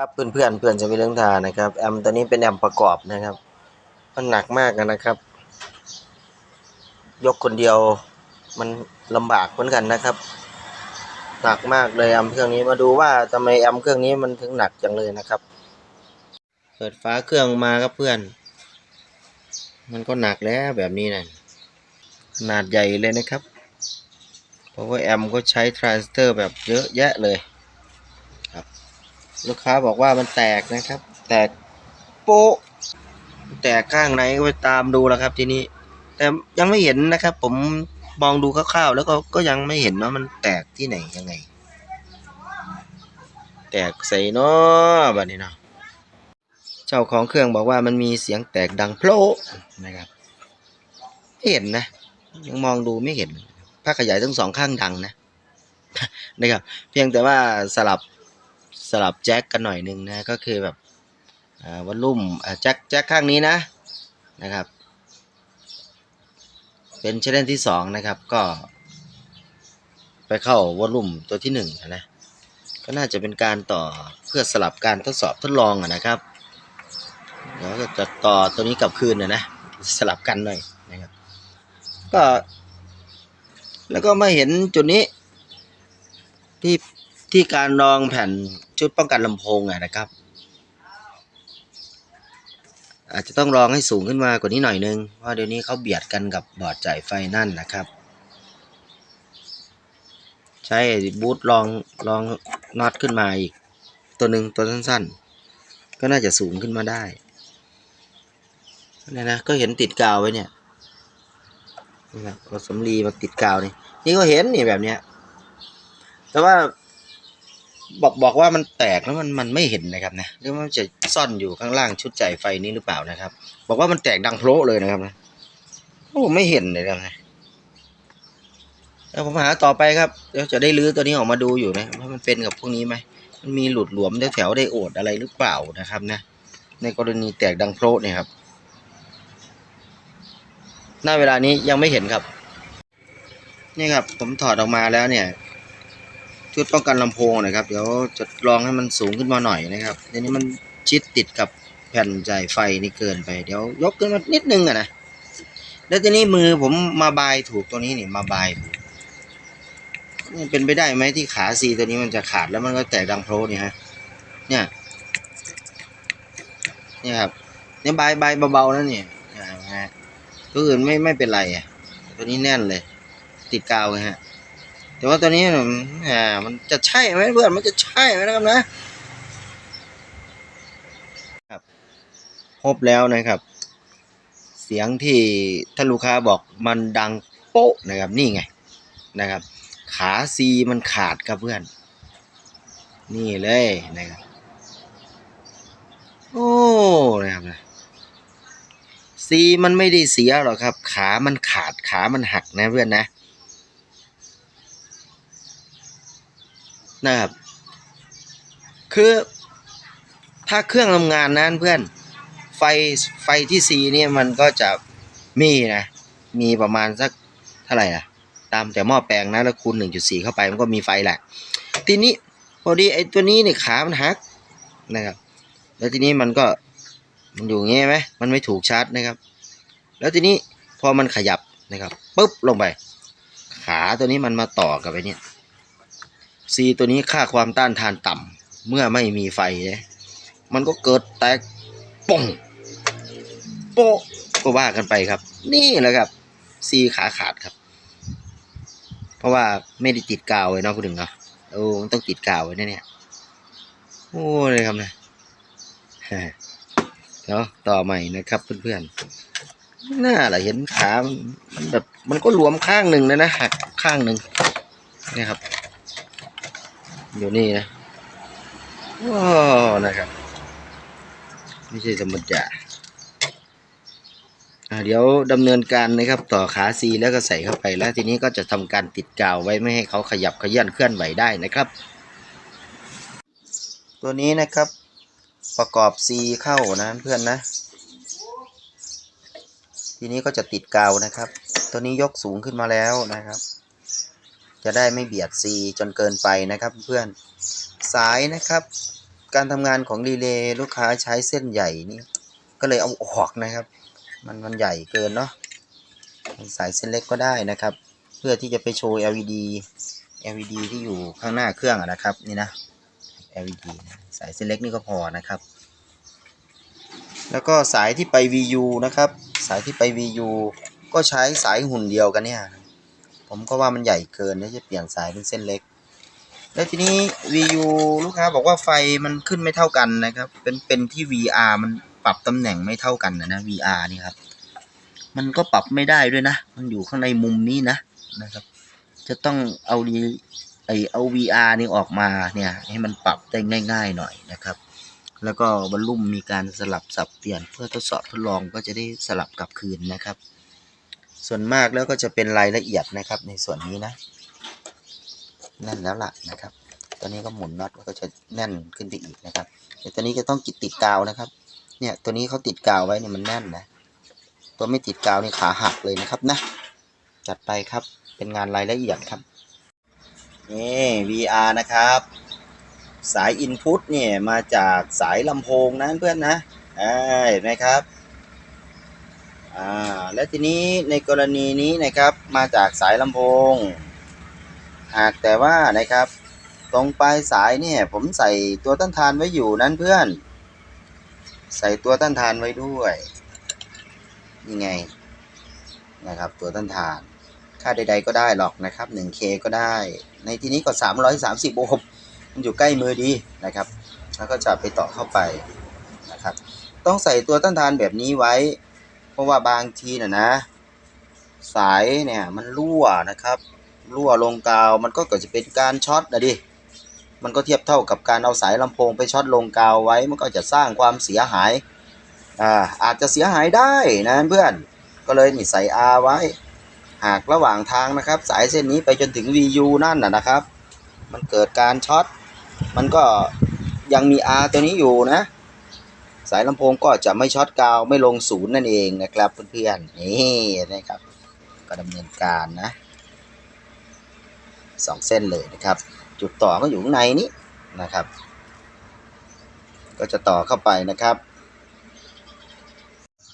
ครับเพื่อนเพื่อนเพื่อนจะมีเรื่องทานะครับแอมตัวนี้เป็นแอมประกอบนะครับมันหนักมากนะครับ ยกคนเดียวมันลำบากเหมือนกันนะครับ หนักมากเลยแอมเครื่องนี้มาดูว่าทำไมแอมเครื่องนี้มันถึงหนักจังเลยนะครับ เปิดฝาเครื่องมาครับเพื่อน มันก็หนักแล้วแบบนี้นะขนาดใหญ่เลยนะครับ เพราะว่าแอมก็ใช้ทรานสเตอร์แบบเยอะแยะเลยครับ ลูกค้าบอกว่ามันแตกนะครับ แตกโป๊ะแตกข้างไหนก็ไปตามดูแล้วครับ ทีนี้ แต่ยังไม่เห็นนะครับ ผมมองดูคร่าวๆแล้วก็ก็ยังไม่เห็นว่ามันแตกที่ไหนยังไง แตกใส่เนาะแบบนี้เนาะเจ้าของเครื่องบอกว่ามันมีเสียงแตกดังโพะนะครับไม่เห็นนะ ยังมองดูไม่เห็นผ้าขยายทั้งสองข้างดังนะนะครับ เพียงแต่ว่าสลับ สลับแจ็คกันหน่อยหนึ่งนะก็คือแบบวอลลุ่มแจ็คแจ็คข้างนี้นะนะครับ เป็นเชแนลที่สองนะครับก็ ไปเข้าวอลลุ่มตัวที่หนึ่งนะก็น่าจะเป็นการต่อเพื่อสลับการทดสอบทดลองนะครับเดี๋ยวก็จะต่อตัวนี้กลับคืนนะนะสลับกันหน่อยนะครับ ก็ แล้วก็มาเห็นจุดนี้ ที่ ที่การรองแผ่นชุดป้องกันลำโพงอะนะครับ อาจจะต้องรองให้สูงขึ้นมากว่านี้หน่อยนึง เพราะเดี๋ยวนี้เขาเบียดกันกับบอร์ดจ่ายไฟนั่นนะครับ ใช้บูทรองรองน็อตขึ้นมาอีก ตัวหนึ่งตัวสั้นๆ ก็น่าจะสูงขึ้นมาได้เนี่ยนะก็เห็นติดกาวไว้เนี่ยนี่ครับเอาสำลีมาติดกาวนี่นี่ก็เห็นนี่แบบเนี้ยแต่ว่า บอกบอกว่ามันแตกแล้วมันมันไม่เห็นนะครับนะหรือว่ามันจะซ่อนอยู่ข้างล่างชุดจ่ายไฟนี้หรือเปล่านะครับ บอกว่ามันแตกดังโพลเลยนะครับนะโอ้ไม่เห็นเลยนะแล้วผมหาต่อไปครับเดี๋ยวจะได้รื้อตัวนี้ออกมาดูอยู่นะว่ามันเป็นกับพวกนี้ไหมมันมีหลุดหลวมแถวแถวๆได้โอดอะไรหรือเปล่านะครับนะในกรณีแตกดังโพลเนี่ยครับหน้าเวลานี้ยังไม่เห็นครับ นี่ครับผมถอดออกมาแล้วเนี่ย ชุดป้องกันลำโพงนะครับ เดี๋ยวจะลองให้มันสูงขึ้นมาหน่อยนะครับเดี๋ยวนี้มันชิดติดกับแผ่นจ่ายไฟนี่เกินไป เดี๋ยวยกขึ้นมานิดนึงอะนะแล้วทีนี้มือผมมาบายถูกตัวนี้นี่มาบายถูกนี่เป็นไปได้ไหมที่ขาซีตัวนี้มันจะขาดแล้วมันก็แตกดังโพลนี่ฮะ เนี่ยเนี่ยครับเนี่ยบายบายเบาๆแล้วเนี่ยอ่าฮะตัวอื่นไม่ไม่เป็นไรอะตัวนี้แน่นเลย ติดกาวไงฮะ แต่ว่าตัวนี้มันอ่ามันจะใช่ไหมเพื่อนมันจะใช่ไหมนะครับนะครับพบแล้วนะครับ เสียงที่ท่านลูกค้าบอกมันดังโป๊ะนะครับนี่ไงนะครับ ขาซีมันขาดครับเพื่อน นี่เลยนะครับโอ้นะครับนะซีมันไม่ได้เสียหรอกครับ ขามันขาดขามันหักนะเพื่อนนะ นะครับ คือถ้าเครื่องทำงานนั้นเพื่อนไฟไฟที่ซีเนี่ยมันก็จะมีนะ มีประมาณสักเท่าไหร่ล่ะ ตามแต่หม้อแปลงนะแล้วคูณ1.4 เข้าไปมันก็มีไฟแหละ ทีนี้พอดีไอ้ตัวนี้เนี่ยขามันหักนะครับ แล้วทีนี้มันก็มันอยู่อย่างงี้ไหมมันไม่ถูกชาร์จนะครับ แล้วทีนี้พอมันขยับนะครับปุ๊บลงไป ขาตัวนี้มันมาต่อกับไอ้เนี่ย ซีตัวนี้ค่าความต้านทานต่ำเมื่อไม่มีไฟเนี่ยมันก็เกิดแตกป่งโป๊ะก็ว่ากันไปครับ นี่แหละครับซีขาขาดครับ เพราะว่าไม่ได้ติดกาวไว้นอกพูดถึงเนาะโอ้มันต้องติดกาวไว้แน่เนี่ยโอ้เลยครับนะเนาะต่อใหม่นะครับเพื่อนๆน่าละเห็นขามันแบบมันก็หลวมข้างหนึ่งนะนะหักข้างหนึ่งเนี่ยครับ อยู่นี่นะว้าวนะครับ ไม่ใช่ธรรมดาอ่าเดี๋ยวดำเนินการนะครับต่อขาซีแล้วก็ใส่เข้าไปแล้วทีนี้ก็จะทำการติดกาวไว้ไม่ให้เขาขยับขยื่นเคลื่อนไหวได้นะครับ ตัวนี้นะครับประกอบซีเข้านะเพื่อนนะ ทีนี้ก็จะติดกาวนะครับ ตัวนี้ยกสูงขึ้นมาแล้วนะครับ จะได้ไม่เบียดซีจนเกินไปนะครับเพื่อนสายนะครับ การทำงานของรีเลย์ลูกค้าใช้เส้นใหญ่นี่ก็เลยเอาออกนะครับ มันมันใหญ่เกินเนาะสายเส้นเล็กก็ได้นะครับ เพื่อที่จะไปโชว์ LED LED ที่อยู่ข้างหน้าเครื่องนะครับนี่นะ LED นะสายเส้นเล็กนี่ก็พอนะครับ แล้วก็สายที่ไป VU นะครับ สายที่ไป VU ก็ใช้สายหุ่นเดียวกันเนี่ย ผมก็ว่ามันใหญ่เกินที่จะเปลี่ยนสายเป็นเส้นเล็ก แล้วทีนี้ VU ลูกค้าบอกว่าไฟมันขึ้นไม่เท่ากันนะครับ เป็นเป็นที่ VR มันปรับตำแหน่งไม่เท่ากันนะนะ VR นี่ครับ มันก็ปรับไม่ได้ด้วยนะ มันอยู่ข้างในมุมนี้นะนะครับ จะต้องเอาดีไอเอา VR นี่ออกมาเนี่ย ให้มันปรับได้ง่าย ๆ หน่อยนะครับ แล้วก็บรรลุมมีการสลับสับเปลี่ยนเพื่อทดสอบทดลองก็จะได้สลับกลับคืนนะครับ ส่วนมากแล้วก็จะเป็นรายละเอียดนะครับ ในส่วนนี้นะแน่นแล้วล่ะนะครับ ตอนนี้ก็หมุนน็อตก็จะแน่นขึ้นไปอีกนะครับแต่ตอนนี้ก็ต้องกิดติดกาวนะครับ เนี่ยตัวนี้เขาติดกาวไว้เนี่ยมันแน่นนะ ตัวไม่ติดกาวนี่ขาหักเลยนะครับนะ จัดไปครับ เป็นงานรายละเอียดครับ นี่ VR นะครับ สายอินพุตเนี่ยมาจากสายลำโพงนะเพื่อนนะเห็นไหมครับ อ่าและทีนี้ในกรณีนี้นะครับมาจากสายลำโพง หากแต่ว่านะครับ ตรงปลายสายเนี่ยผมใส่ตัวต้านทานไว้อยู่นั้นเพื่อน ใส่ตัวต้านทานไว้ด้วยนี่ไงนะครับ ตัวต้านทาน ค่าใด ๆ ก็ได้หรอกนะครับ 1K ก็ได้ ในที่นี้ก็ 330โอห์มมันอยู่ใกล้มือดีนะครับ แล้วก็จะไปต่อเข้าไปนะครับ ต้องใส่ตัวต้านทานแบบนี้ไว้ เพราะว่าบางทีน่ะนะ สายเนี่ยมันรั่วนะครับ รั่วลงกาวมันก็เกิดจะเป็นการช็อตนะดิมันก็เทียบเท่ากับการเอาสายลำโพงไปช็อตลงกาวไว้มันก็จะสร้างความเสียหายอ่าอาจจะเสียหายได้นะเพื่อนก็เลยนี่ใส่ R ไว้ หากระหว่างทางนะครับ สายเส้นนี้ไปจนถึง VU นั่นนะนะครับ มันเกิดการช็อตมันก็ยังมี R ตัวนี้อยู่นะ สายลำโพงก็จะไม่ช็อตกาวไม่ลงศูนย์นั่นเองนะครับเพื่อนๆนี่นะครับ ก็ดำเนินการนะสองเส้นเลยนะครับ จุดต่อก็อยู่ข้างในนี้นะครับ ก็จะต่อเข้าไปนะครับ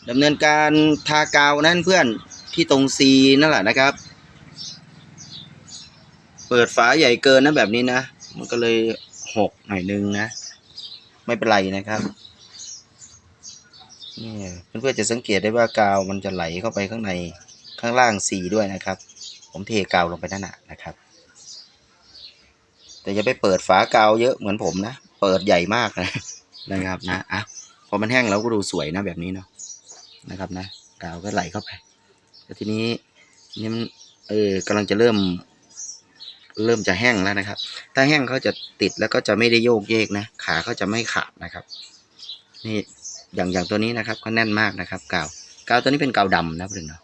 ดำเนินการทากาวนั่นเพื่อนที่ตรง C นั่นแหละนะครับ เปิดฝาใหญ่เกินนะแบบนี้นะ มันก็เลยหกหน่อยนึงนะ ไม่เป็นไรนะครับ นี่เพื่อนๆจะสังเกตได้ว่ากาวมันจะไหลเข้าไปข้างในข้างล่าง C ด้วยนะครับ ผมเทกาวลงไปนั่นนะนะครับ แต่อย่าไปเปิดฝากาวเยอะเหมือนผมนะ เปิดใหญ่มากนะนะครับนะอะพอมันแห้งแล้วก็ดูสวยนะแบบนี้เนาะนะครับนะกาวก็ไหลเข้าไปแล้วทีนี้นี่มันเออกำลังจะเริ่ม เริ่มจะแห้งแล้วนะครับ ถ้าแห้งเขาจะติดแล้วก็จะไม่ได้โยกเยกนะ ขาเขาจะไม่ขาดนะครับ นี่ อย่างอย่างตัวนี้นะครับก็แน่นมากนะครับกาวกาวตัวนี้เป็นกาวดำนะเพื่อนเนาะ